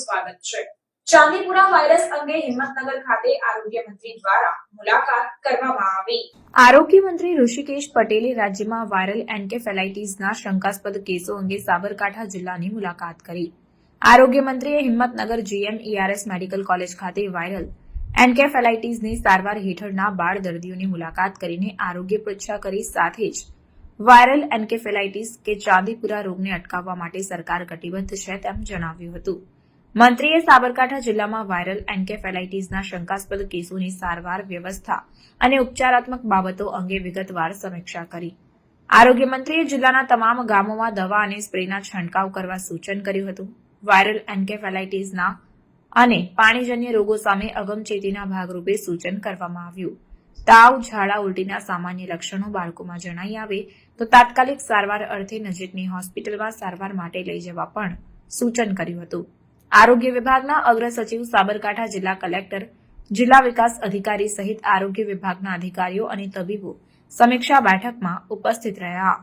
સ્વાગત છે. ચાંદીપુરા વાયરસ અંગે હિંમતનગર ખાતે આરોગ્ય મંત્રી દ્વારા મુલાકાત કરવામાં આવી. આરોગ્ય મંત્રી ઋષિકેશ પટેલે રાજ્યમાં વાયરલ એન્કેફેલાઇટીસના શંકાસ્પદ કેસો અંગે સાબરકાંઠા જિલ્લાની મુલાકાત કરી. આરોગ્ય મંત્રીએ હિંમતનગર જીએમ મેડિકલ કોલેજ ખાતે વાયરલ એન્કેફેલાઇટીસની સારવાર હેઠળના બાળ દર્દીઓની મુલાકાત કરીને આરોગ્ય પરીક્ષા કરી સાથે જ વાયરલ એન્કેફેલાઇટીસ કે ચાંદીપુરા રોગને અટકાવવા માટે સરકાર કટિબદ્ધ છે તેમ જણાવ્યું હતું. મંત્રીએ સાબરકાંઠા જિલ્લામાં વાયરલ એન્કેફેલાઇટીસના શંકાસ્પદ કેસોની સારવાર, વ્યવસ્થા અને ઉપચારાત્મક બાબતો અંગે વિગતવાર સમીક્ષા કરી. આરોગ્ય મંત્રીએ જિલ્લાના તમામ ગામોમાં દવા અને સ્પ્રેના છંટકાવ કરવા સૂચન કર્યું હતું. વાયરલ એન્કેફેલાઇટીસના અને પાણીજન્ય રોગો સામે અગમચેતીના ભાગરૂપે સૂચન કરવામાં આવ્યું. તાવ, ઝાડા ઉલટીના સામાન્ય લક્ષણો બાળકોમાં જણાઈ આવે તો તાત્કાલિક સારવાર અર્થે નજીકની હોસ્પિટલમાં સારવાર માટે લઈ જવા પણ સૂચન કર્યું હતું. આરોગ્ય વિભાગના અગ્ર સચિવ સાબરકાંઠા જિલ્લા કલેક્ટર, જિલ્લા વિકાસ અધિકારી સહિત આરોગ્ય વિભાગના અધિકારીઓ અને તબીબો સમીક્ષા બેઠકમાં ઉપસ્થિત રહ્યા.